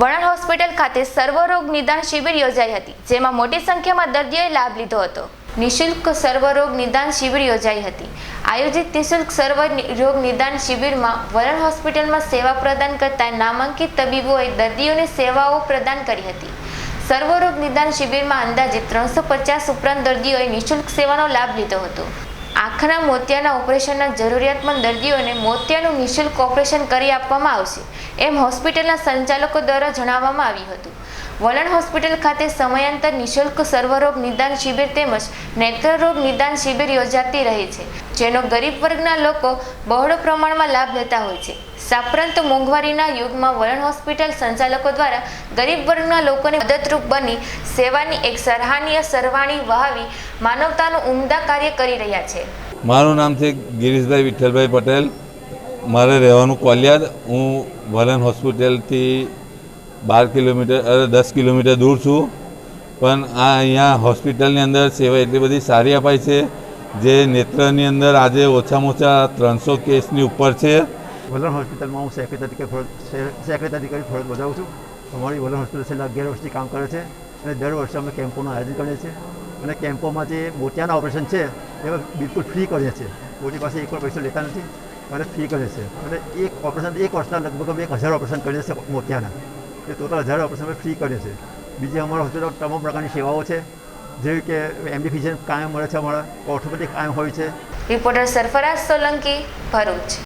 વણન hospital ખાતે સર્વરોગ નિદાન શિબિર યોજાઈ હતી, જેમાં મોટી સંખ્યામાં દર્દીઓએ લાભ લીધો હતો. નિશુલ્ક સર્વરોગ નિદાન શિબિર યોજાઈ હતી. આયોજિત નિશુલ્ક સર્વ રોગ નિદાન શિબિરમાં વલણ હોસ્પિટલમાં સેવા પ્રદાન કરતા નામાંકિત તબીબોએ દર્દીઓને સેવાઓ પ્રદાન કરી હતી. સર્વરોગ નિદાન શિબિરમાં અંદાજે ત્રણસો પચાસ ઉપરાંત દર્દીઓએ નિશુલ્ક સેવાનો લાભ લીધો હતો. આંખના મોતિયાના ઓપરેશનના જરૂરિયાતમંદ દર્દીઓને મોતિયાનું નિઃશુલ્ક ઓપરેશન કરી આપવામાં આવશે, એમ હોસ્પિટલના સંચાલકો દ્વારા જણાવવામાં આવ્યું હતું. વલણ હોસ્પિટલ ખાતે સમયાંતર નિઃશુલ્ક સર્વરોગ નિદાન શિબિર તેમજ નેત્રરોગ નિદાન શિબિર યોજાતી રહે છે, જેનો ગરીબ વર્ગના લોકો બહોળો પ્રમાણમાં લાભ લેતા હોય છે. સાપરંત મોંઘવારીના યુગમાં વલણ હોસ્પિટલ સંચાલકો દ્વારા ગરીબ વર્ગના લોકોને મદદરૂપ બની સેવાની એક સરાહનીય સરવાણી વહાવી માનવતાનું ઉમદા કાર્ય કરી રહ્યા છે. મારું નામ છે ગિરીશભાઈ વિઠ્ઠલભાઈ પટેલ. મારે રહેવાનું કોલિયાદ. હું વલણ હોસ્પિટલથી બાર કિલોમીટર, અરે દસ કિલોમીટર દૂર છું. પણ આ અહીંયા હોસ્પિટલની અંદર સેવા એટલી બધી સારી અપાય છે. જે નેત્રની અંદર આજે ઓછામાં ઓછા ત્રણસો કેસની ઉપર છે. વલણ હોસ્પિટલમાં હું સેક્રેટરી તરીકે સેક્રેટરી તરીકે ફરજ બજાવું છું. અમારી વલણ હોસ્પિટલ છેલ્લા અગિયાર વર્ષથી કામ કરે છે અને દર વર્ષે અમે કેમ્પોનું આયોજન કરીએ છીએ. અને કેમ્પોમાં જે મોતિયાના ઓપરેશન છે, એ બિલકુલ ફ્રી કરીએ છીએ. મોટી પાસે એક પણ પૈસા લેતા નથી અને ફ્રી કરીએ છીએ. અને એક ઓપરેશન, એક વર્ષના લગભગ અમે એક હજાર ઓપરેશન કરીએ છીએ મોતિયાના. એ ટોટલ હજાર ઓપરેશન ફ્રી કરે છે બીજી અમારા હોસ્પિટલ તમામ પ્રકારની સેવાઓ છે. જેવી કે એમડી કાયમ મળે છે અમારા. ઓર્થોપેડિક કાયમ હોય છે. રિપોર્ટર સરફરાજ સોલંકી, ભરૂચ.